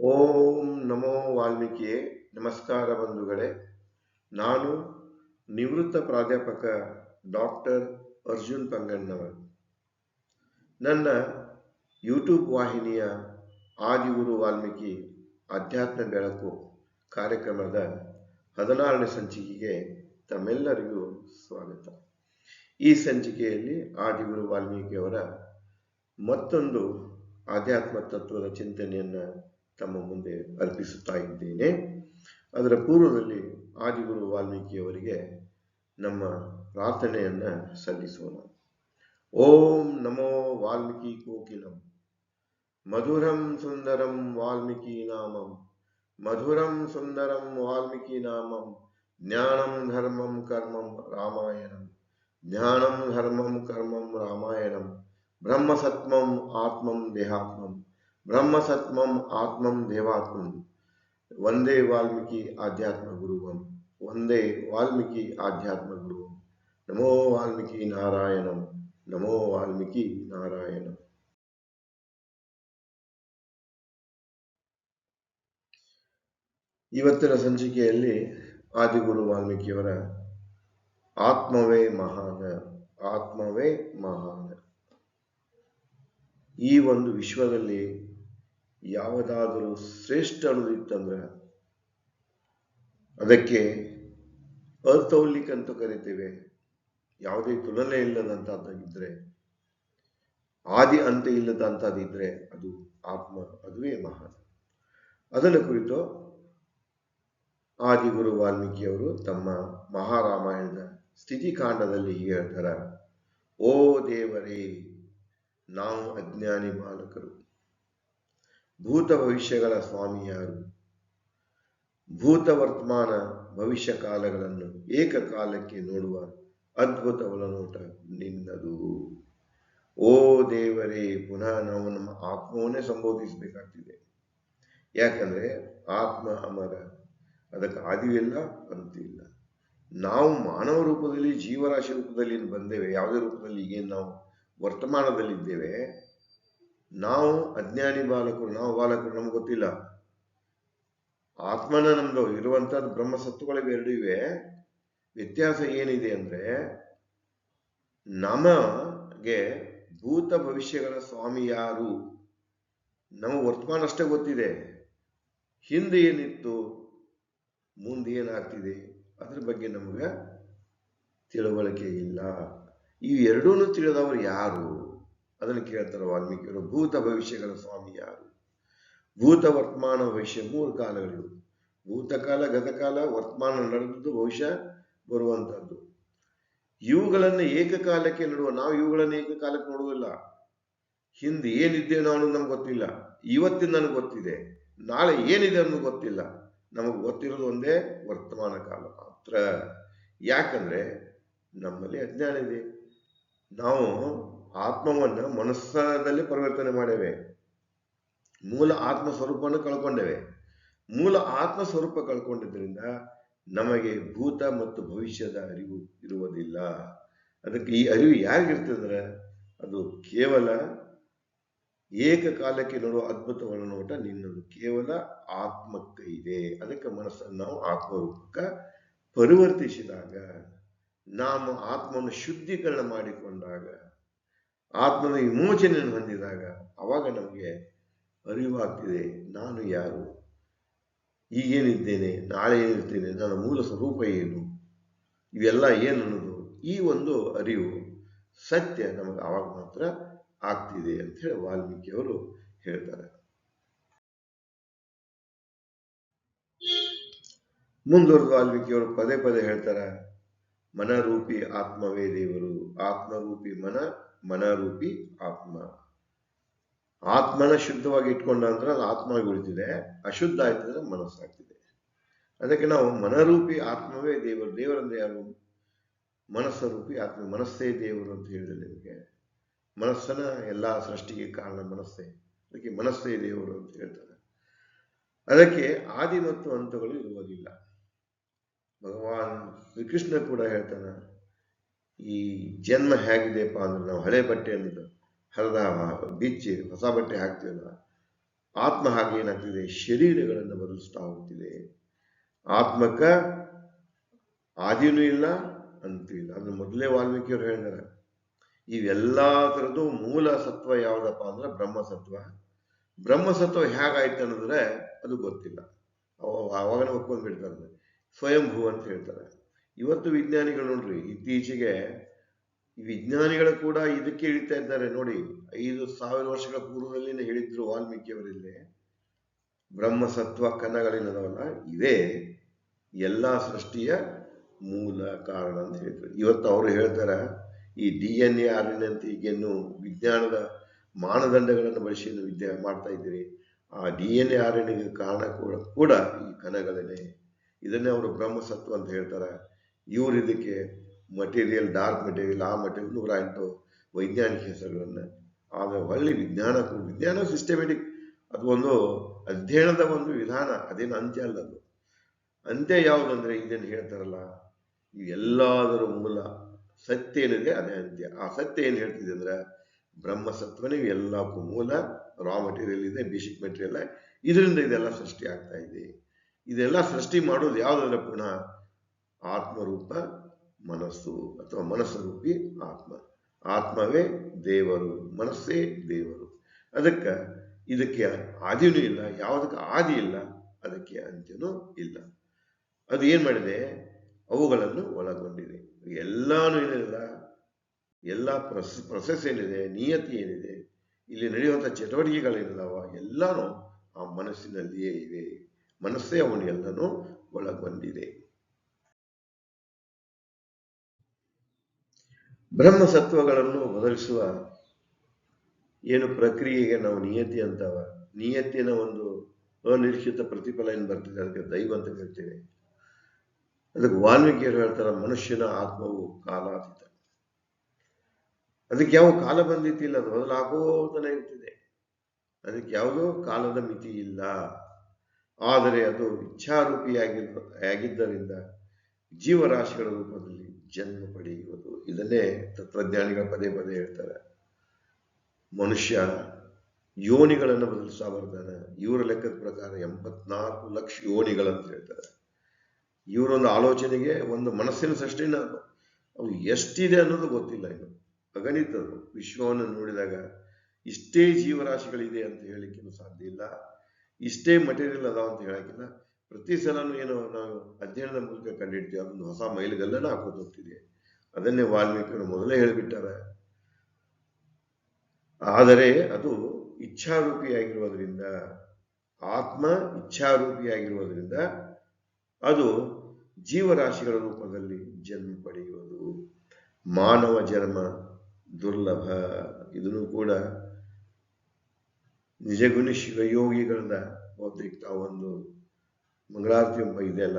ಓಂ ನಮೋ ವಾಲ್ಮೀಕಿಯೇ, ನಮಸ್ಕಾರ ಬಂಧುಗಳೇ. ನಾನು ನಿವೃತ್ತ ಪ್ರಾಧ್ಯಾಪಕ ಡಾಕ್ಟರ್ ಅರ್ಜುನ್ ಪಂಗಣ್ಣವರ್ ನನ್ನ ಯೂಟ್ಯೂಬ್ ವಾಹಿನಿಯ ಆದಿಗುರು ವಾಲ್ಮೀಕಿ ಅಧ್ಯಾತ್ಮ ಬೆಳಕು ಕಾರ್ಯಕ್ರಮದ ಹದಿನಾರನೇ ಸಂಚಿಕೆಗೆ ತಮ್ಮೆಲ್ಲರಿಗೂ ಸ್ವಾಗತ. ಈ ಸಂಚಿಕೆಯಲ್ಲಿ ಆದಿಗುರು ವಾಲ್ಮೀಕಿಯವರ ಮತ್ತೊಂದು ಆಧ್ಯಾತ್ಮ ತತ್ವದ ಚಿಂತನೆಯನ್ನು ತಮ್ಮ ಮುಂದೆ ಅರ್ಪಿಸುತ್ತಾ ಇದ್ದೇನೆ ಅದರ ಪೂರ್ವದಲ್ಲಿ ಆದಿಗುರು ವಾಲ್ಮೀಕಿಯವರಿಗೆ ನಮ್ಮ ಪ್ರಾರ್ಥನೆಯನ್ನು ಸಲ್ಲಿಸೋಣ ಓಂ ನಮೋ ವಾಲ್ಮೀಕಿ ಕೋಕಿಲಂ ಮಧುರಂ ಸುಂದರಂ ವಾಲ್ಮೀಕಿ ನಾಮಂ ಮಧುರಂ ಸುಂದರಂ ವಾಲ್ಮೀಕಿ ನಾಮಂ ಜ್ಞಾನಂ ಧರ್ಮಂ ಕರ್ಮಂ ರಾಮಾಯಣಂ ಜ್ಞಾನಂ ಧರ್ಮಂ ಕರ್ಮಂ ರಾಮಾಯಣಂ ಬ್ರಹ್ಮಸತ್ಮಂ ಆತ್ಮಂ ದೇಹಾತ್ಮಂ ಬ್ರಹ್ಮಸತ್ಮಂ ಆತ್ಮಂ ದೇವಾತ್ಮಂ. ಒಂದೇ ವಾಲ್ಮೀಕಿ ಆಧ್ಯಾತ್ಮ ಗುರುವಂ. ಒಂದೇ ವಾಲ್ಮೀಕಿ ಆಧ್ಯಾತ್ಮ ಗುರುವಂ. ನಮೋ ವಾಲ್ಮೀಕಿ ನಾರಾಯಣಂ. ನಮೋ ವಾಲ್ಮೀಕಿ ನಾರಾಯಣಂ. ಇವತ್ತಿನ ಸಂಚಿಕೆಯಲ್ಲಿ ಆದಿಗುರು ವಾಲ್ಮೀಕಿಯವರ ಆತ್ಮವೇ ಮಹಾನ ಆತ್ಮವೇ ಮಹಾನ. ಈ ಒಂದು ವಿಶ್ವದಲ್ಲಿ ಯಾವುದಾದರೂ ಶ್ರೇಷ್ಠ ಅನ್ನೋದಿತ್ತಂದ್ರೆ ಅದಕ್ಕೆ ಅತೌಲಿಕ್ ಅಂತ ಕರಿತೇವೆ. ಯಾವುದೇ ತುಲನೆ ಇಲ್ಲದಂತಹದ್ದಾಗಿದ್ರೆ, ಆದಿ ಅಂತ್ಯ ಇಲ್ಲದಂತಹದಿದ್ರೆ ಅದು ಆತ್ಮ ಅದುವೇ ಮಹಾನ್. ಅದನ್ನು ಕುರಿತು ಆದಿಗುರು ವಾಲ್ಮೀಕಿಯವರು ತಮ್ಮ ಮಹಾರಾಮಾಯಣದ ಸ್ಥಿತಿಕಾಂಡದಲ್ಲಿ ಕಾಂಡದಲ್ಲಿ ಹೇಳ್ತಾರ, ಓ ದೇವರೇ, ನಾವು ಅಜ್ಞಾನಿ ಬಾಲಕರು ಭೂತ ಭವಿಷ್ಯಗಳ ಸ್ವಾಮಿ ಯಾರು ಭೂತ ವರ್ತಮಾನ ಭವಿಷ್ಯ ಕಾಲಗಳನ್ನು ಏಕಕಾಲಕ್ಕೆ ನೋಡುವ ಅದ್ಭುತ ಒಳನೋಟ ನಿನ್ನದು. ಓ ದೇವರೇ, ಪುನಃ ನಾವು ನಮ್ಮ ಆತ್ಮವನ್ನೇ ಸಂಬೋಧಿಸಬೇಕಾಗ್ತಿದೆ. ಯಾಕಂದ್ರೆ ಆತ್ಮ ಅಮರ. ಅದಕ್ಕೆ ಆದಿವಿಲ್ಲ ಅಂತಿಲ್ಲ. ನಾವು ಮಾನವ ರೂಪದಲ್ಲಿ, ಜೀವರಾಶಿ ರೂಪದಲ್ಲಿ ಬಂದೇವೆ. ಯಾವುದೇ ರೂಪದಲ್ಲಿ ಈಗೇನು ನಾವು ವರ್ತಮಾನದಲ್ಲಿದ್ದೇವೆ ನಾವು ಅಜ್ಞಾನಿ ಬಾಲಕರು, ನಾವು ಬಾಲಕರು ನಮ್ಗೆ ಗೊತ್ತಿಲ್ಲ. ಆತ್ಮನ ನಮ್ದು ಇರುವಂತಹದ್ದು ಬ್ರಹ್ಮಸತ್ವಗಳಿಗೆ ಎರಡು ಇವೆ. ವ್ಯತ್ಯಾಸ ಏನಿದೆ ಅಂದ್ರೆ, ನಮಗೆ ಭೂತ ಭವಿಷ್ಯಗಳ ಸ್ವಾಮಿ ಯಾರು? ನಮ್ಮ ವರ್ತಮಾನ ಅಷ್ಟೇ ಗೊತ್ತಿದೆ. ಹಿಂದೆ ಏನಿತ್ತು, ಮುಂದೆ ಏನಾಗ್ತಿದೆ? ಅದ್ರ ಬಗ್ಗೆ ನಮಗೆ ತಿಳುವಳಿಕೆ ಇಲ್ಲ. ಈ ಎರಡೂ ತಿಳಿದವರು ಯಾರು? ಅದನ್ನು ಕೇಳ್ತಾರೆ ವಾಲ್ಮೀಕಿಯವರು ಭೂತ ಭವಿಷ್ಯಗಳ ಸ್ವಾಮಿ ಯಾರು? ಭೂತ ವರ್ತಮಾನ ಭವಿಷ್ಯ ಮೂರು ಕಾಲಗಳು. ಭೂತಕಾಲ ಗತಕಾಲ ವರ್ತಮಾನ ನಡೆದದ್ದು ಭವಿಷ್ಯ ಬರುವಂತಹದ್ದು. ಇವುಗಳನ್ನು ಏಕಕಾಲಕ್ಕೆ ನೋಡುವ, ನಾವು ಇವುಗಳನ್ನು ಏಕಕಾಲಕ್ಕೆ ನೋಡುವುದಿಲ್ಲ. ಹಿಂದೆ ಏನಿದ್ದೇವೆ ನಾನು ನಮ್ಗೆ ಗೊತ್ತಿಲ್ಲ. ಇವತ್ತಿನ ನನಗೆ ಗೊತ್ತಿದೆ. ನಾಳೆ ಏನಿದೆ ಅನ್ನೋದು ಗೊತ್ತಿಲ್ಲ. ನಮಗೆ ಗೊತ್ತಿರೋದು ಒಂದೇ ವರ್ತಮಾನ ಕಾಲ ಮಾತ್ರ. ಯಾಕಂದ್ರೆ ನಮ್ಮಲ್ಲಿ ಅಜ್ಞಾನ ಇದೆ. ನಾವು ಆತ್ಮವನ್ನ ಮನಸ್ಸದಲ್ಲಿ ಪರಿವರ್ತನೆ ಮಾಡೇವೆ ಮೂಲ ಆತ್ಮ ಸ್ವರೂಪವನ್ನು ಕಳ್ಕೊಂಡೇವೆ. ಮೂಲ ಆತ್ಮ ಸ್ವರೂಪ ಕಳ್ಕೊಂಡಿದ್ದರಿಂದ ನಮಗೆ ಭೂತ ಮತ್ತು ಭವಿಷ್ಯದ ಅರಿವು ಇರುವುದಿಲ್ಲ. ಅದಕ್ಕೆ ಈ ಅರಿವು ಯಾರಿಗಿರ್ತದಂದ್ರೆ, ಅದು ಕೇವಲ ಏಕಕಾಲಕ್ಕೆ ನೋಡುವ ಅದ್ಭುತ ನೋಟ ನಿನ್ನದು ಕೇವಲ ಆತ್ಮಕ್ಕೆ ಇದೆ. ಅದಕ್ಕೆ ಮನಸ್ಸನ್ನು ನಾವು ಆತ್ಮರೂಪಕ್ಕೆ ಪರಿವರ್ತಿಸಿದಾಗ ನಾವು ಆತ್ಮವನ್ನು ಶುದ್ಧೀಕರಣ ಮಾಡಿಕೊಂಡಾಗ ಆತ್ಮದ ವಿಮೋಚನೆಯನ್ನು ಹೊಂದಿದಾಗ ಅವಾಗ ನಮಗೆ ಅರಿವಾಗ್ತಿದೆ, ನಾನು ಯಾರು? ಈಗೇನಿದ್ದೇನೆ? ನಾಳೆ ಏನಿರ್ತೇನೆ ನನ್ನ ಮೂಲ ಸ್ವರೂಪ ಏನು? ಇವೆಲ್ಲ ಏನು ಅನ್ನೋದು ಈ ಒಂದು ಅರಿವು ಸತ್ಯ ನಮಗೆ ಆವಾಗ ಮಾತ್ರ ಆಗ್ತಿದೆ ಅಂತ ಹೇಳಿ ವಾಲ್ಮೀಕಿಯವರು ಹೇಳ್ತಾರೆ. ಮುಂದುವರೆದು ವಾಲ್ಮೀಕಿಯವರು ಪದೇ ಪದೇ ಹೇಳ್ತಾರೆ, ಮನರೂಪಿ ಆತ್ಮವೇ ದೇವರು, ಆತ್ಮರೂಪಿ ಮನ ಮನರೂಪಿ ಆತ್ಮ. ಆತ್ಮನ ಶುದ್ಧವಾಗಿ ಇಟ್ಕೊಂಡ ನಂತರ ಅದು ಆತ್ಮವಾಗಿ ಉಳಿತಿದೆ. ಅಶುದ್ಧ ಆಯ್ತಂದ್ರೆ ಮನಸ್ಸಾಗ್ತಿದೆ. ಅದಕ್ಕೆ ನಾವು ಮನರೂಪಿ ಆತ್ಮವೇ ದೇವರು. ದೇವರಂದ್ರೆ ಯಾರು? ಮನಸ್ಸರೂಪಿ ಆತ್ಮ. ಮನಸ್ಸೇ ದೇವರು ಅಂತ ಹೇಳಿದೆ ನಿಮಗೆ ಮನಸ್ಸನ ಎಲ್ಲ ಸೃಷ್ಟಿಗೆ ಕಾರಣ ಮನಸ್ಸೇ. ಅದಕ್ಕೆ ಮನಸ್ಸೇ ದೇವರು ಅಂತ ಹೇಳ್ತಾರೆ. ಅದಕ್ಕೆ ಆದಿ ಮತ್ತು ಅಂತಗಳು ಇರುವುದಿಲ್ಲ. ಭಗವಾನ್ ಶ್ರೀಕೃಷ್ಣ ಕೂಡ ಹೇಳ್ತಾನೆ ಈ ಜನ್ಮ ಹೇಗಿದೆಯಪ್ಪ ಅಂದ್ರೆ ನಾವು ಹಳೆ ಬಟ್ಟೆ ಅನ್ನೋದು ಹರಿದ ಬಿಚ್ಚಿ ಹೊಸ ಬಟ್ಟೆ ಹಾಕ್ತೀವಲ್ಲ, ಆತ್ಮ ಹಾಗೆ ಏನಾಗ್ತಿದೆ? ಶರೀರಗಳನ್ನು ಬದಲಿಸ್ತಾ ಹೋಗ್ತಿದೆ. ಆತ್ಮಕ ಆದಿನೂ ಇಲ್ಲ ಅಂತೂ ಇಲ್ಲ. ಅಂದ್ರೆ ಮೊದಲೇ ವಾಲ್ಮೀಕಿಯವರು ಹೇಳಿದಾರೆ ಇವೆಲ್ಲಾ ಥರದ್ದು ಮೂಲ ಸತ್ವ ಯಾವುದಪ್ಪ ಅಂದ್ರೆ ಬ್ರಹ್ಮಸತ್ವ ಬ್ರಹ್ಮಸತ್ವ ಹೇಗಾಯ್ತು ಅನ್ನೋದ್ರೆ ಅದು ಗೊತ್ತಿಲ್ಲ. ಅವಾಗ ಒಪ್ಕೊಂಡ್ಬಿಡ್ತಾರೆ. ಸ್ವಯಂಭೂ ಅಂತ ಹೇಳ್ತಾರೆ. ಇವತ್ತು ವಿಜ್ಞಾನಿಗಳು ನೋಡ್ರಿ, ಇತ್ತೀಚೆಗೆ ವಿಜ್ಞಾನಿಗಳು ಕೂಡ ಇದಕ್ಕೆ ಇಳಿತಾ ಇದ್ದಾರೆ. ನೋಡಿ, ಐದು ಸಾವಿರ ವರ್ಷಗಳ ಪೂರ್ವದಲ್ಲಿನೇ ಹೇಳಿದ್ರು ವಾಲ್ಮೀಕಿಯವರಲ್ಲಿ, ಬ್ರಹ್ಮಸತ್ವ ಕಣಗಳೇನದವಲ್ಲ ಇದೇ ಎಲ್ಲ ಸೃಷ್ಟಿಯ ಮೂಲ ಕಾರಣ ಅಂತ ಹೇಳಿದ್ರು. ಇವತ್ತು ಅವರು ಹೇಳ್ತಾರೆ, ಈ D N A, R N ಅಂತ ಈಗೇನು ವಿಜ್ಞಾನದ ಮಾನದಂಡಗಳನ್ನು ಬಳಸಿ ವಿದ್ಯೆ ಮಾಡ್ತಾ ಇದ್ದೀರಿ. ಆ D N A, R N ಕಾರಣ ಕೂಡ ಕೂಡ ಈ ಕಣಗಳೇನೆ ಇದನ್ನೇ ಅವರು ಬ್ರಹ್ಮಸತ್ವ ಅಂತ ಹೇಳ್ತಾರೆ. ಇವ್ರು ಇದಕ್ಕೆ ಮಟೀರಿಯಲ್ ಡಾರ್ಕ್ ಮಟೀರಿಯಲ್ ಆ ಮಟೀರಿಯಲ್ ನೂರ ಎಂಟು ವೈಜ್ಞಾನಿಕ ಹೆಸರುಗಳನ್ನ. ಆಗ ಒಳ್ಳೆ ವಿಜ್ಞಾನ ಕೂ- ವಿಜ್ಞಾನ ಸಿಸ್ಟಮೆಟಿಕ್ ಅದು ಒಂದು ಅಧ್ಯಯನದ ಒಂದು ವಿಧಾನ ಅದೇನು ಅಂತ್ಯ ಅಲ್ಲ ಅದು. ಅಂತ್ಯ ಯಾವುದಂದ್ರೆ ಇದೇನು ಹೇಳ್ತಾರಲ್ಲ ಇವೆಲ್ಲದರ ಮೂಲ ಸತ್ಯ ಏನಿದೆ ಅದೇ ಅಂತ್ಯ. ಆ ಸತ್ಯ ಏನು ಹೇಳ್ತಿದೆ ಅಂದ್ರೆ ಬ್ರಹ್ಮಸತ್ವನೇ ಎಲ್ಲಕ್ಕೂ ಮೂಲ ರಾ ಮಟೀರಿಯಲ್ ಇದೆ ಬೇಸಿಕ್ ಮೆಟೀರಿಯಲ್ ಇದರಿಂದ ಇದೆಲ್ಲ ಸೃಷ್ಟಿ ಆಗ್ತಾ ಇದೆ. ಇದೆಲ್ಲ ಸೃಷ್ಟಿ ಮಾಡೋದು ಯಾವುದಂದ್ರೆ ಪುನಃ ಆತ್ಮರೂಪ ಮನಸ್ಸು ಅಥವಾ ಮನಸ್ಸು ರೂಪಿ ಆತ್ಮ. ಆತ್ಮವೇ ದೇವರು, ಮನಸ್ಸೇ ದೇವರು. ಅದಕ್ಕೆ ಇದಕ್ಕೆ ಆದಿನೂ ಇಲ್ಲ, ಯಾವುದಕ್ಕೆ ಆದಿ ಇಲ್ಲ, ಅದಕ್ಕೆ ಅಂತ್ಯನೂ ಇಲ್ಲ. ಅದು ಏನು ಮಾಡಿದೆ? ಅವುಗಳನ್ನು ಒಳಗೊಂಡಿದೆ. ಎಲ್ಲಾನು ಏನಿಲ್ಲ, ಎಲ್ಲ ಪ್ರೊಸ್ ಪ್ರೊಸೆಸ್ ಏನಿದೆ, ನಿಯತಿ ಏನಿದೆ, ಇಲ್ಲಿ ನಡೆಯುವಂಥ ಚಟುವಟಿಕೆಗಳೇನಿದಾವ ಎಲ್ಲಾನು ಆ ಮನಸ್ಸಿನಲ್ಲಿಯೇ ಇವೆ. ಮನಸ್ಸೇ ಅವನು ಎಲ್ಲನೂ ಒಳಗೊಂಡಿದೆ. ಬ್ರಹ್ಮಸತ್ವಗಳನ್ನು ಬದಲಿಸುವ ಏನು ಪ್ರಕ್ರಿಯೆಗೆ ನಾವು ನಿಯತಿ ಅಂತವ? ನಿಯತಿನ ಒಂದು ಅನಿರೀಕ್ಷಿತ ಪ್ರತಿಫಲ ಏನು ಬರ್ತಿದೆ ಅದಕ್ಕೆ ದೈವ ಅಂತ ಕರಿತೇವೆ. ಅದಕ್ಕೆ ವಾಲ್ಮೀಕಿಯರು ಹೇಳ್ತಾರೆ, ಮನುಷ್ಯನ ಆತ್ಮವು ಕಾಲಾತೀತ. ಅದಕ್ಕೆ ಯಾವ ಕಾಲ ಬಂದಿತ್ತಿಲ್ಲ, ಅದು ಬದಲಾಗೋತನೇ ಇರ್ತಿದೆ. ಅದಕ್ಕೆ ಯಾವುದೋ ಕಾಲದ ಮಿತಿ ಇಲ್ಲ. ಆದರೆ ಅದು ಇಚ್ಛಾರೂಪಿಯಾಗಿ ಆಗಿದ್ದರಿಂದ ಜೀವರಾಶಿಗಳ ರೂಪದಲ್ಲಿ ಜನ್ಮ ಪಡೆಯುವುದು. ಇದನ್ನೇ ತತ್ವಜ್ಞಾನಿಗಳು ಪದೇ ಪದೇ ಹೇಳ್ತಾರೆ. ಮನುಷ್ಯ ಯೋನಿಗಳನ್ನು ಬದಲಿಸ್ತಾ ಬರ್ತಾನೆ. ಇವರ ಲೆಕ್ಕದ ಪ್ರಕಾರ ಎಂಬತ್ನಾಲ್ಕು ಲಕ್ಷ ಯೋನಿಗಳಂತ ಹೇಳ್ತಾರೆ. ಇವರೊಂದು ಆಲೋಚನೆಗೆ ಒಂದು ಮನಸ್ಸಿನ ಸೃಷ್ಟಿನ ಅವು ಎಷ್ಟಿದೆ ಅನ್ನೋದು ಗೊತ್ತಿಲ್ಲ ಇನ್ನು. ಅಗಣಿತರು ವಿಶ್ವವನ್ನು ನೋಡಿದಾಗ ಇಷ್ಟೇ ಜೀವರಾಶಿಗಳಿದೆ ಅಂತ ಹೇಳಲಿಕ್ಕೆ ಸಾಧ್ಯ ಇಲ್ಲ. ಇಷ್ಟೇ ಮಟೀರಿಯಲ್ ಅದಾವ ಅಂತ ಹೇಳಕ್ಕಿಲ್ಲ ಪ್ರತಿ ಸಲನೂ ಏನು ನಾವು ಅಧ್ಯಯನದ ಮೂಲಕ ಕಂಡಿಡ್ತೀವಿ. ಅದೊಂದು ಹೊಸ ಮೈಲಿಗಲ್ಲನ ಹಾಕೋದು ಹೋಗ್ತಿದೆ ಅದನ್ನೇ ವಾಲ್ಮೀಕಿಯವರು ಮೊದಲೇ ಹೇಳಿಬಿಟ್ಟಾರೆ. ಆದರೆ ಅದು ಇಚ್ಛಾರೂಪಿಯಾಗಿರುವುದರಿಂದ, ಆತ್ಮ ಇಚ್ಛಾರೂಪಿಯಾಗಿರುವುದರಿಂದ ಅದು ಜೀವರಾಶಿಗಳ ರೂಪದಲ್ಲಿ ಜನ್ಮ ಪಡೆಯುವುದು. ಮಾನವ ಜನ್ಮ ದುರ್ಲಭ. ಇದನ್ನು ಕೂಡ ನಿಜಗುಣ ಶಿವಯೋಗಿಗಳನ್ನ ಬೌದ್ಧಿಕ ಒಂದು ಮಂಗಳಾರತಿ ಇದೆಯಲ್ಲ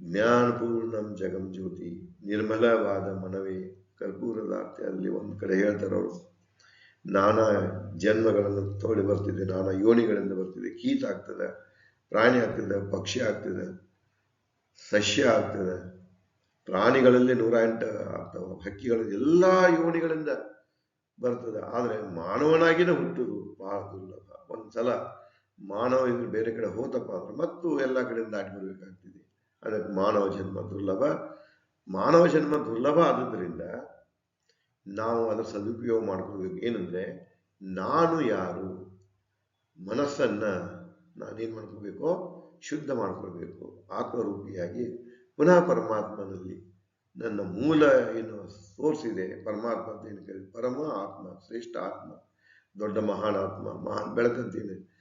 ಜ್ಞಾನಪೂರ್ಣಂ ಜಗಂ ಜ್ಯೋತಿ, ನಿರ್ಮಲವಾದ ಮನವೇ, ಕರ್ಪೂರದಾರ್ತಿ ಅಲ್ಲಿ ಒಂದು ಕಡೆ ಹೇಳ್ತಾರೆ ಅವರು. ನಾನಾ ಜನ್ಮಗಳನ್ನು ತೋಳಿ ಬರ್ತಿದೆ, ನಾನಾ ಯೋನಿಗಳಿಂದ ಬರ್ತಿದೆ, ಕೀಟ ಆಗ್ತದೆ, ಪ್ರಾಣಿ ಆಗ್ತದೆ, ಪಕ್ಷಿ ಆಗ್ತದೆ, ಸಸ್ಯ ಆಗ್ತದೆ, ಪ್ರಾಣಿಗಳಲ್ಲಿ ನೂರ ಎಂಟು ಆಗ್ತವೆ, ಹಕ್ಕಿಗಳು, ಎಲ್ಲ ಯೋನಿಗಳಿಂದ ಬರ್ತದೆ. ಆದರೆ ಮಾನವನಾಗಿನ ಹುಟ್ಟುದು ಬಹಳ ದುರ್ಲಭ. ಒಂದ್ಸಲ ಮಾನವ ಇದ್ರೆ ಬೇರೆ ಕಡೆ ಹೋತಪ್ಪ ಅಂದ್ರೆ ಮತ್ತು ಎಲ್ಲ ಕಡೆಯಿಂದ ದಾಟಿ ಬರಬೇಕಾಗ್ತಿದೆ. ಅದಕ್ಕೆ ಮಾನವ ಜನ್ಮ ದುರ್ಲಭ. ಮಾನವ ಜನ್ಮ ದುರ್ಲಭ ಆದ್ದರಿಂದ ನಾವು ಅದರ ಸದುಪಯೋಗ ಮಾಡ್ಕೋಬೇಕು ಏನಂದ್ರೆ ನಾನು ಯಾರು? ಮನಸ್ಸನ್ನ ನಾನೇನ್ ಮಾಡ್ಕೋಬೇಕು ಶುದ್ಧ ಮಾಡ್ಕೊಳ್ಬೇಕು. ಆತ್ಮರೂಪಿಯಾಗಿ ಪುನಃ ಪರಮಾತ್ಮನಲ್ಲಿ ನನ್ನ ಮೂಲ ಏನು ಸೋರ್ಸ್ ಇದೆ, ಪರಮಾತ್ಮ ಅಂತ ಏನು ಕೇಳಿ ಪರಮ ಆತ್ಮ, ಶ್ರೇಷ್ಠ ಆತ್ಮ, ದೊಡ್ಡ ಮಹಾನ್ ಆತ್ಮ, ಮಹಾನ್ ಬೆಳಕಂತೀನಿ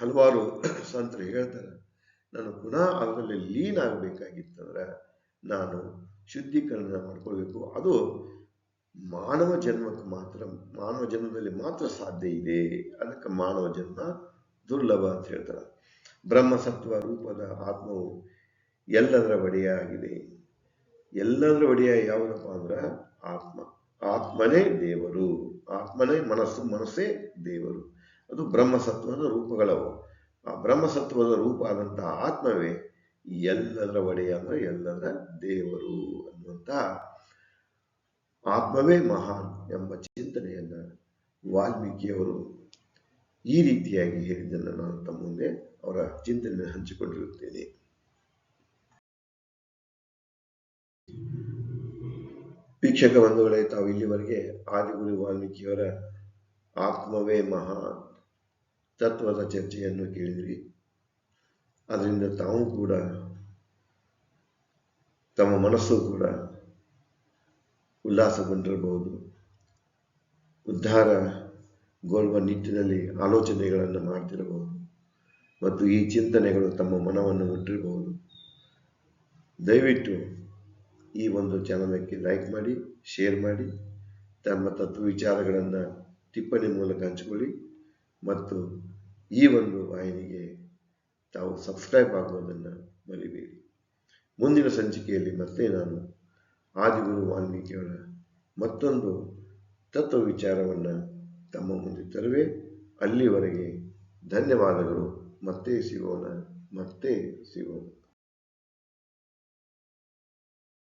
ಹಲವಾರು ಸಂತರು ಹೇಳ್ತಾರೆ ನಾನು ಪುನಃ ಅದರಲ್ಲಿ ಲೀನ್ ಆಗಬೇಕಾಗಿತ್ತಂದ್ರೆ ನಾನು ಶುದ್ಧೀಕರಣ ಮಾಡ್ಕೊಳ್ಬೇಕು. ಅದು ಮಾನವ ಜನ್ಮಕ್ಕೆ ಮಾತ್ರ, ಮಾನವ ಜನ್ಮದಲ್ಲಿ ಮಾತ್ರ ಸಾಧ್ಯ ಇದೆ. ಅದಕ್ಕೆ ಮಾನವ ಜನ್ಮ ದುರ್ಲಭ ಅಂತ ಹೇಳ್ತಾರೆ. ಬ್ರಹ್ಮಸತ್ವ ರೂಪದ ಆತ್ಮವು ಎಲ್ಲದರ ಒಡೆಯಾಗಿದೆ. ಎಲ್ಲದರ ಒಡೆಯ ಯಾವುದಪ್ಪ ಅಂದ್ರೆ ಆತ್ಮ. ಆತ್ಮನೇ ದೇವರು. ಆತ್ಮನೇ ಮನಸ್ಸು, ಮನಸ್ಸೇ ದೇವರು. ಅದು ಬ್ರಹ್ಮಸತ್ವದ ರೂಪಗಳವು. ಆ ಬ್ರಹ್ಮಸತ್ವದ ರೂಪ ಆದಂತಹ ಆತ್ಮವೇ ಎಲ್ಲದರ ಒಡೆಯ ಅಂದ್ರೆ ಎಲ್ಲದರ ದೇವರು ಅನ್ನುವಂತಹ ಆತ್ಮವೇ ಮಹಾನ್ ಎಂಬ ಚಿಂತನೆಯನ್ನ ವಾಲ್ಮೀಕಿಯವರು ಈ ರೀತಿಯಾಗಿ ಹೇಳಿದ್ದನ್ನು ನಾನು ತಮ್ಮ ಮುಂದೆ ಅವರ ಚಿಂತನೆ ಹಂಚಿಕೊಂಡಿರುತ್ತೇನೆ. ವೀಕ್ಷಕ ಬಂಧುಗಳೇ, ತಾವು ಇಲ್ಲಿವರೆಗೆ ಆದಿಗುರು ವಾಲ್ಮೀಕಿಯವರ ಆತ್ಮವೇ ಮಹಾ ತತ್ವದ ಚರ್ಚೆಯನ್ನು ಕೇಳಿದ್ವಿ ಅದರಿಂದ ತಾವು ಕೂಡ ತಮ್ಮ ಮನಸ್ಸು ಕೂಡ ಉಲ್ಲಾಸಗೊಂಡಿರಬಹುದು ಉದ್ಧಾರಗೊಳ್ಳುವ ನಿಟ್ಟಿನಲ್ಲಿ ಆಲೋಚನೆಗಳನ್ನು ಮಾಡ್ತಿರಬಹುದು. ಮತ್ತು ಈ ಚಿಂತನೆಗಳು ತಮ್ಮ ಮನವನ್ನು ಮುಟ್ಟಿರಬಹುದು. ದಯವಿಟ್ಟು ಈ ಒಂದು ಚಾನಲಕ್ಕೆ ಲೈಕ್ ಮಾಡಿ, ಶೇರ್ ಮಾಡಿ, ತಮ್ಮ ತತ್ವ ವಿಚಾರಗಳನ್ನು ಟಿಪ್ಪಣಿ ಮೂಲಕ ಹಂಚಿಕೊಳ್ಳಿ. ಮತ್ತು ಈ ಒಂದು ವಾಹಿನಿಗೆ ತಾವು ಸಬ್ಸ್ಕ್ರೈಬ್ ಆಗುವುದನ್ನು ಮರಿಬೇಡಿ. ಮುಂದಿನ ಸಂಚಿಕೆಯಲ್ಲಿ ಮತ್ತೆ ನಾನು ಆದಿಗುರು ವಾಲ್ಮೀಕಿಯವರ ಮತ್ತೊಂದು ತತ್ವ ವಿಚಾರವನ್ನು ತಮ್ಮ ಮುಂದೆ ತರುವೆ. ಅಲ್ಲಿವರೆಗೆ ಧನ್ಯವಾದಗಳು. ಮತ್ತೆ ಸಿಗೋಣ. ಮತ್ತೆ ಸಿಗೋಣ.